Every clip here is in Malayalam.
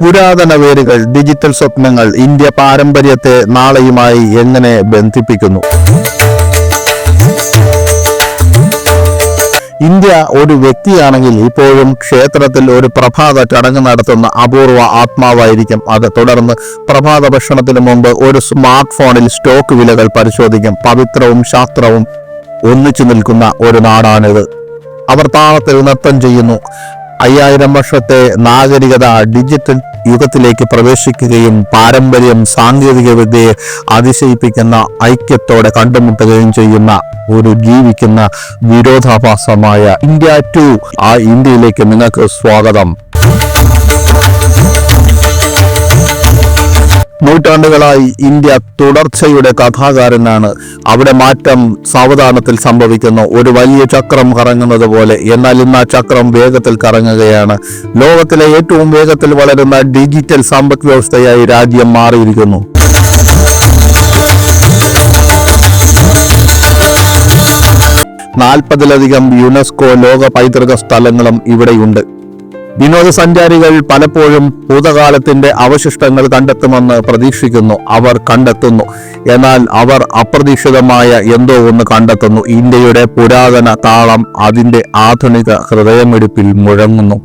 പുരാതന വേരുകൾ ഡിജിറ്റൽ സ്വപ്നങ്ങൾ ഇന്ത്യ പാരമ്പര്യത്തെ നാളെയുമായി എങ്ങനെ ബന്ധിപ്പിക്കുന്നു? ഇന്ത്യ ഒരു വ്യക്തിയാണെങ്കിൽ ഇപ്പോഴും ക്ഷേത്രത്തിൽ ഒരു പ്രഭാത ചടങ്ങ് നടത്തുന്ന അപൂർവ ആത്മാവായിരിക്കും. അത് തുടർന്ന് പ്രഭാത ഭക്ഷണത്തിന് മുമ്പ് ഒരു സ്മാർട്ട് ഫോണിൽ സ്റ്റോക്ക് വിലകൾ പരിശോധിക്കും. പവിത്രവും ശാസ്ത്രവും ഒന്നിച്ചു നിൽക്കുന്ന ഒരു നാടാണിത്. അവർ താളത്തിൽ നൃത്തം ചെയ്യുന്നു. അയ്യായിരം വർഷത്തെ നാഗരികത ഡിജിറ്റൽ യുഗത്തിലേക്ക് പ്രവേശിക്കുകയും പാരമ്പര്യം സാങ്കേതിക വിദ്യയെ അതിശയിപ്പിക്കുന്ന ഐക്യത്തോടെ കണ്ടുമുട്ടുകയും ചെയ്യുന്ന ഒരു ജീവിക്കുന്ന വിരോധാഭാസമായ ഇന്ത്യ ടു ആ ഇന്ത്യയിലേക്ക് നിങ്ങൾക്ക് സ്വാഗതം. നൂറ്റാണ്ടുകളായി ഇന്ത്യ തുടർച്ചയുടെ കഥാകാരനാണ്. അവിടെ മാറ്റം സാവധാനത്തിൽ സംഭവിക്കുന്നു. ഒരു വലിയ ചക്രം കറങ്ങുന്നത് പോലെ. എന്നാൽ ഇന്ന് ആ ചക്രം വേഗത്തിൽ കറങ്ങുകയാണ്. ലോകത്തിലെ ഏറ്റവും വേഗത്തിൽ വളരുന്ന ഡിജിറ്റൽ സമ്പദ് വ്യവസ്ഥയായി രാജ്യം മാറിയിരിക്കുന്നു. നാൽപ്പതിലധികം യുനെസ്കോ ലോക പൈതൃക സ്ഥലങ്ങളും ഇവിടെയുണ്ട്. വിനോദസഞ്ചാരികൾ പലപ്പോഴും ഭൂതകാലത്തിന്റെ അവശിഷ്ടങ്ങൾ കണ്ടെത്തുമെന്ന് പ്രതീക്ഷിക്കുന്നു. അവർ കണ്ടെത്തുന്നു. എന്നാൽ അവർ അപ്രതീക്ഷിതമായ എന്തോ ഒന്ന് കണ്ടെത്തുന്നു. ഇന്ത്യയുടെ പുരാതന താളം അതിന്റെ ആധുനിക ഹൃദയമിടിപ്പിൽ മുഴങ്ങുന്നു.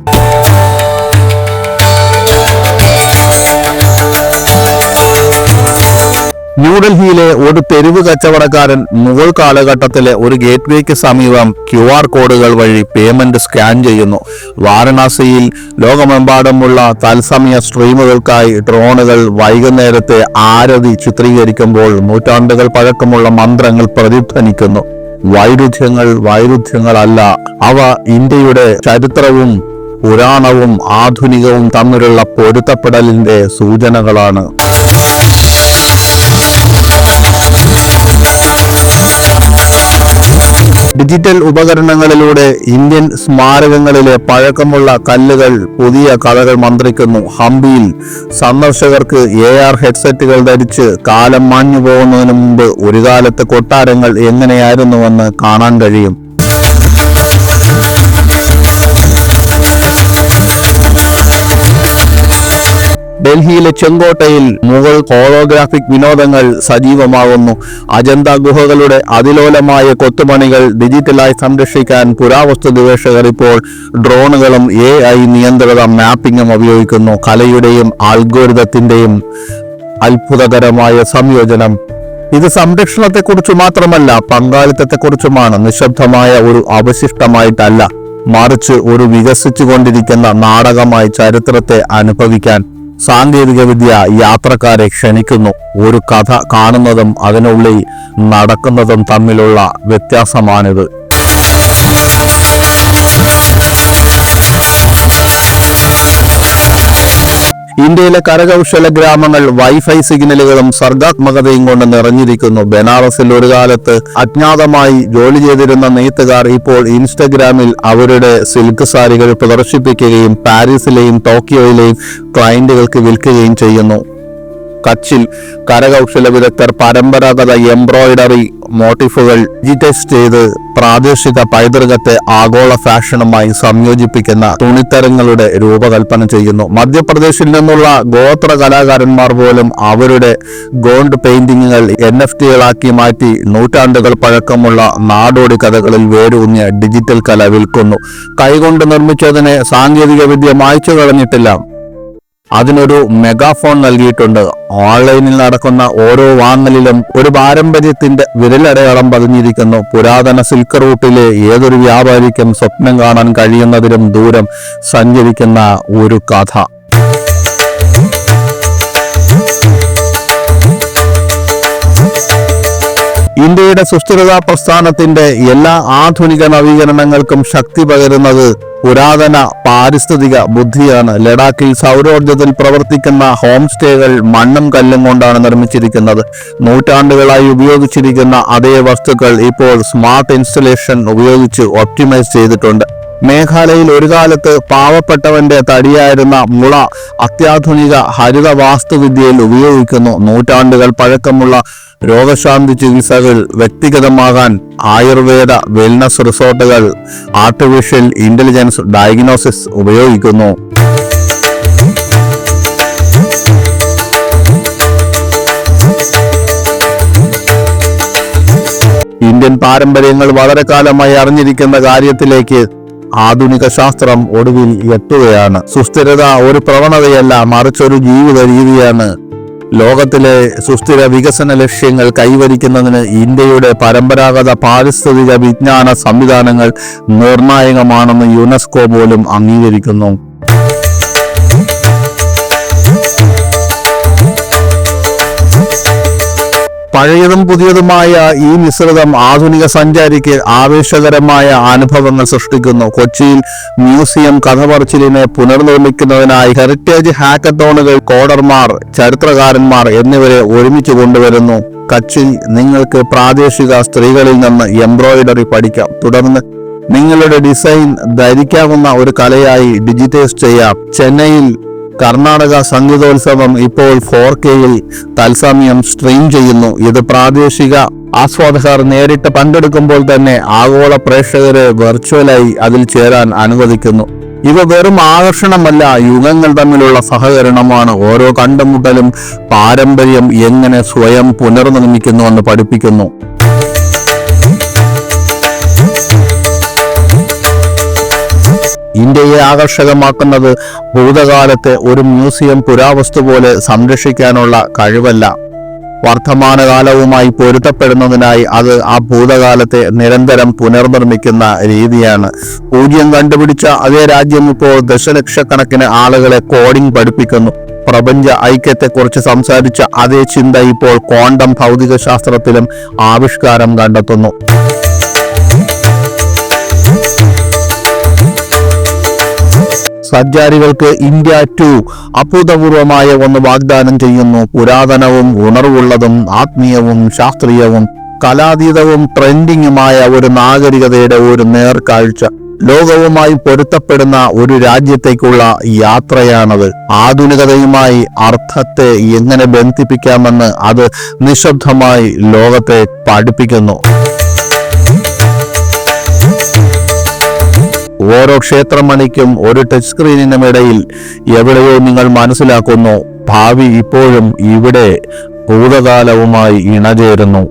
ന്യൂഡൽഹിയിലെ ഒരു തെരുവ് കച്ചവടക്കാരൻ മുഗൾ കാലഘട്ടത്തിലെ ഒരു ഗേറ്റ്വേക്ക് സമീപം ക്യു ആർ കോഡുകൾ വഴി പേയ്മെന്റ് സ്കാൻ ചെയ്യുന്നു. വാരണാസിയിൽ ലോകമെമ്പാടുമുള്ള തത്സമയ സ്ട്രീമുകൾക്കായി ഡ്രോണുകൾ വൈകുന്നേരത്തെ ആരതി ചിത്രീകരിക്കുമ്പോൾ നൂറ്റാണ്ടുകൾ പഴക്കമുള്ള മന്ത്രങ്ങൾ പ്രതിധ്വനിക്കുന്നു. വൈരുദ്ധ്യങ്ങൾ വൈരുദ്ധ്യങ്ങളല്ല അവ ഇന്ത്യയുടെ ചരിത്രവും പുരാണവും ആധുനികവും തമ്മിലുള്ള പൊരുത്തപ്പെടലിന്റെ സൂചനകളാണ്. ഡിജിറ്റൽ ഉപകരണങ്ങളിലൂടെ ഇന്ത്യൻ സ്മാരകങ്ങളിലെ പഴക്കമുള്ള കല്ലുകൾ പുതിയ കഥകൾ മന്ത്രിക്കുന്നു. ഹംപിയിൽ സന്ദർശകർക്ക് എ ആർ ഹെഡ്സെറ്റുകൾ ധരിച്ച് കാലം മാഞ്ഞു പോകുന്നതിന് മുമ്പ് ഒരു കാലത്ത് കൊട്ടാരങ്ങൾ എങ്ങനെയായിരുന്നുവെന്ന് കാണാൻ കഴിയും. ഡൽഹിയിലെ ചെങ്കോട്ടയിൽ മുഗൾ കോറോഗ്രാഫിക് വിനോദങ്ങൾ സജീവമാകുന്നു അജന്ത ഗുഹകളുടെ അതിലോലമായ കൊത്തുപണികൾ ഡിജിറ്റലായി സംരക്ഷിക്കാൻ പുരാവസ്തു ഗവേഷകർ ഇപ്പോൾ ഡ്രോണുകളും എ ഐ നിയന്ത്രിത മാപ്പിംഗും ഉപയോഗിക്കുന്നു. കലയുടെയും ആൽഗോരിതത്തിന്റെയും അത്ഭുതകരമായ സംയോജനം. ഇത് സംരക്ഷണത്തെക്കുറിച്ച് മാത്രമല്ല പങ്കാളിത്തത്തെക്കുറിച്ചുമാണ് നിശബ്ദമായ ഒരു അവശിഷ്ടമായിട്ടല്ല. മറിച്ച് ഒരു വികസിച്ചുകൊണ്ടിരിക്കുന്ന നാടകമായി ചരിത്രത്തെ അനുഭവിക്കാൻ സാങ്കേതികവിദ്യ യാത്രക്കാരെ ക്ഷണിക്കുന്നു. ഒരു കഥ കാണുന്നതും അതിനുള്ളിൽ നടക്കുന്നതും തമ്മിലുള്ള വ്യത്യാസമാണിത്. ഇന്ത്യയിലെ കരകൗശല ഗ്രാമങ്ങൾ വൈഫൈ സിഗ്നലുകളും സർഗാത്മകതയും കൊണ്ട് നിറഞ്ഞിരിക്കുന്നു. ബനാറസിൽ ഒരു കാലത്ത് അജ്ഞാതമായി ജോലി ചെയ്തിരുന്ന നെയ്ത്തുകാർ ഇപ്പോൾ ഇൻസ്റ്റഗ്രാമിൽ അവരുടെ സിൽക്ക് സാരികൾ പ്രദർശിപ്പിക്കുകയും പാരീസിലെയും ടോക്കിയോയിലെയും ക്ലയന്റുകൾക്ക് വിൽക്കുകയും ചെയ്യുന്നു. കച്ചിൽ കരകൗശല വിദഗ്ധർ പരമ്പരാഗത എംബ്രോയിഡറി മോട്ടിഫുകൾ ഡിജിറ്റൈസ് ചെയ്ത് പ്രാദേശിക പൈതൃകത്തെ ആഗോള ഫാഷനുമായി സംയോജിപ്പിക്കുന്ന തുണിത്തരങ്ങളുടെ രൂപകൽപ്പന ചെയ്യുന്നു. മധ്യപ്രദേശിൽ നിന്നുള്ള ഗോത്ര കലാകാരന്മാർ പോലും അവരുടെ ഗോൾഡ് പെയിന്റിങ്ങുകൾ എൻ എഫ് ടികളാക്കി മാറ്റി നൂറ്റാണ്ടുകൾ പഴക്കമുള്ള നാടോടി കഥകളിൽ വേരൂന്നിയ ഡിജിറ്റൽ കല വിൽക്കുന്നു. കൈകൊണ്ട് നിർമ്മിച്ചതിനെ സാങ്കേതികവിദ്യ മായ്ച്ചു കളഞ്ഞിട്ടില്ല. അതിനൊരു മെഗാഫോൺ നൽകിയിട്ടുണ്ട്. ഓൺലൈനിൽ നടക്കുന്ന ഓരോ വാങ്ങലിലും ഒരു പാരമ്പര്യത്തിന്റെ വിരലടയാളം പതിഞ്ഞിരിക്കുന്നു. പുരാതന സിൽക്ക് റൂട്ടിലെ ഏതൊരു വ്യാപാരിക്കും സ്വപ്നം കാണാൻ കഴിയുന്നതിലും ദൂരം സഞ്ചരിക്കുന്ന ഒരു കഥ. ഇന്ത്യയുടെ സുസ്ഥിരതാ പ്രസ്ഥാനത്തിന്റെ എല്ലാ ആധുനിക നവീകരണങ്ങൾക്കും ശക്തി പകരുന്നത് പുരാതന പാരിസ്ഥിതിക ബുദ്ധിയാണ്. ലഡാക്കിൽ സൗരോർജത്തിൽ പ്രവർത്തിക്കുന്ന ഹോം സ്റ്റേകൾ മണ്ണും കല്ലും കൊണ്ടാണ് നിർമ്മിച്ചിരിക്കുന്നത്. നൂറ്റാണ്ടുകളായി ഉപയോഗിച്ചിരിക്കുന്ന അതേ വസ്തുക്കൾ ഇപ്പോൾ സ്മാർട്ട് ഇൻസ്റ്റലേഷൻ ഉപയോഗിച്ച് ഒപ്റ്റിമൈസ് ചെയ്തിട്ടുണ്ട്. മേഘാലയയിൽ ഒരു കാലത്ത് പാവപ്പെട്ടവന്റെ തടിയായിരുന്ന മുള അത്യാധുനിക ഹരിത വാസ്തുവിദ്യയിൽ ഉപയോഗിക്കുന്നു. നൂറ്റാണ്ടുകൾ പഴക്കമുള്ള രോഗശാന്തി ചികിത്സകൾ വ്യക്തിഗതമാകാൻ ആയുർവേദ വെൽനസ് റിസോർട്ടുകൾ ആർട്ടിഫിഷ്യൽ ഇന്റലിജൻസ് ഡയഗ്നോസിസ് ഉപയോഗിക്കുന്നു. ഇന്ത്യൻ പാരമ്പര്യങ്ങൾ വളരെ കാലമായി അറിഞ്ഞിരിക്കുന്ന കാര്യത്തിലേക്ക് ആധുനിക ശാസ്ത്രം ഒടുവിൽ എത്തുകയാണ്. സുസ്ഥിരത ഒരു പ്രവണതയല്ല മറിച്ചൊരു ജീവിത രീതിയാണ്. ലോകത്തിലെ സുസ്ഥിര വികസന ലക്ഷ്യങ്ങൾ കൈവരിക്കുന്നതിന് ഇന്ത്യയുടെ പരമ്പരാഗത പാരിസ്ഥിതിക വിജ്ഞാന സംവിധാനങ്ങൾ നിർണായകമാണെന്ന് യുനെസ്കോ പോലും അംഗീകരിക്കുന്നു. പഴയതും പുതിയതുമായ ഈ മിശ്രിതം ആധുനിക സഞ്ചാരിക്ക് ആവേശകരമായ അനുഭവങ്ങൾ സൃഷ്ടിക്കുന്നു. കൊച്ചിയിൽ മ്യൂസിയം കഥ പറച്ചിലിനെ പുനർനിർമ്മിക്കുന്നതിനായി ഹെറിറ്റേജ് ഹാക്കത്തോണുകൾ കോഡർമാർ ചരിത്രകാരന്മാർ എന്നിവരെ ഒരുമിച്ച് കൊണ്ടുവരുന്നു. കച്ചിൽ നിങ്ങൾക്ക് പ്രാദേശിക സ്ത്രീകളിൽ നിന്ന് എംബ്രോയിഡറി പഠിക്കാം. തുടർന്ന് നിങ്ങളുടെ ഡിസൈൻ ധരിക്കാവുന്ന ഒരു കലയായി ഡിജിറ്റൈസ് ചെയ്യാം. ചെന്നൈയിൽ കർണാടക സംഗീതോത്സവം ഇപ്പോൾ ഫോർ കെയിൽ തത്സമയം സ്ട്രീം ചെയ്യുന്നു. ഇത് പ്രാദേശിക ആസ്വാദകർ നേരിട്ട് പങ്കെടുക്കുമ്പോൾ തന്നെ ആഗോള പ്രേക്ഷകരെ വെർച്വലായി അതിൽ ചേരാൻ അനുവദിക്കുന്നു. ഇവ വെറും ആകർഷണമല്ല യുഗങ്ങൾ തമ്മിലുള്ള സഹകരണമാണ്. ഓരോ കണ്ടുമുട്ടലും പാരമ്പര്യം എങ്ങനെ സ്വയം പുനർനിർമ്മിക്കുന്നു എന്ന് പഠിപ്പിക്കുന്നു. ഇന്ത്യയെ ആകർഷകമാക്കുന്നത് ഭൂതകാലത്തെ ഒരു മ്യൂസിയം പുരാവസ്തു പോലെ സംരക്ഷിക്കാനുള്ള കഴിവല്ല. വർത്തമാനകാലവുമായി പൊരുത്തപ്പെടുന്നതിനായി അത് ആ ഭൂതകാലത്തെ നിരന്തരം പുനർനിർമ്മിക്കുന്ന രീതിയാണ്. പൂജ്യം കണ്ടുപിടിച്ച അതേ രാജ്യം ഇപ്പോൾ ദശലക്ഷക്കണക്കിന് ആളുകളെ കോഡിംഗ് പഠിപ്പിക്കുന്നു. പ്രപഞ്ച ഐക്യത്തെക്കുറിച്ച് സംസാരിച്ച അതേ ചിന്ത ഇപ്പോൾ ക്വാണ്ടം ഭൗതികശാസ്ത്രത്തിലും ആവിഷ്കാരം കണ്ടെത്തുന്നു. സഞ്ചാരികൾക്ക് ഇന്ത്യ ടു അഭൂതപൂർവമായ ഒന്ന് വാഗ്ദാനം ചെയ്യുന്നു. പുരാതനവും ഉണർവുള്ളതും ആത്മീയവും ശാസ്ത്രീയവും കലാതീതവും ട്രെൻഡിങ്ങുമായ ഒരു നാഗരികതയുടെ ഒരു നേർക്കാഴ്ച. ലോകവുമായി പൊരുത്തപ്പെടുന്ന ഒരു രാജ്യത്തേക്കുള്ള യാത്രയാണത്. ആധുനികതയുമായി അർത്ഥത്തെ എങ്ങനെ ബന്ധിപ്പിക്കാമെന്ന് അത് നിശബ്ദമായി ലോകത്തെ പഠിപ്പിക്കുന്നു. ഓരോ ക്ഷേത്രമണിക്കും ഒരു ടച്ച് സ്ക്രീനിനും ഇടയിൽ എവിടെയോ നിങ്ങൾ മനസ്സിലാക്കുന്നു ഭാവി ഇപ്പോഴും ഇവിടെ ഭൂതകാലവുമായി ഇണചേരുന്നു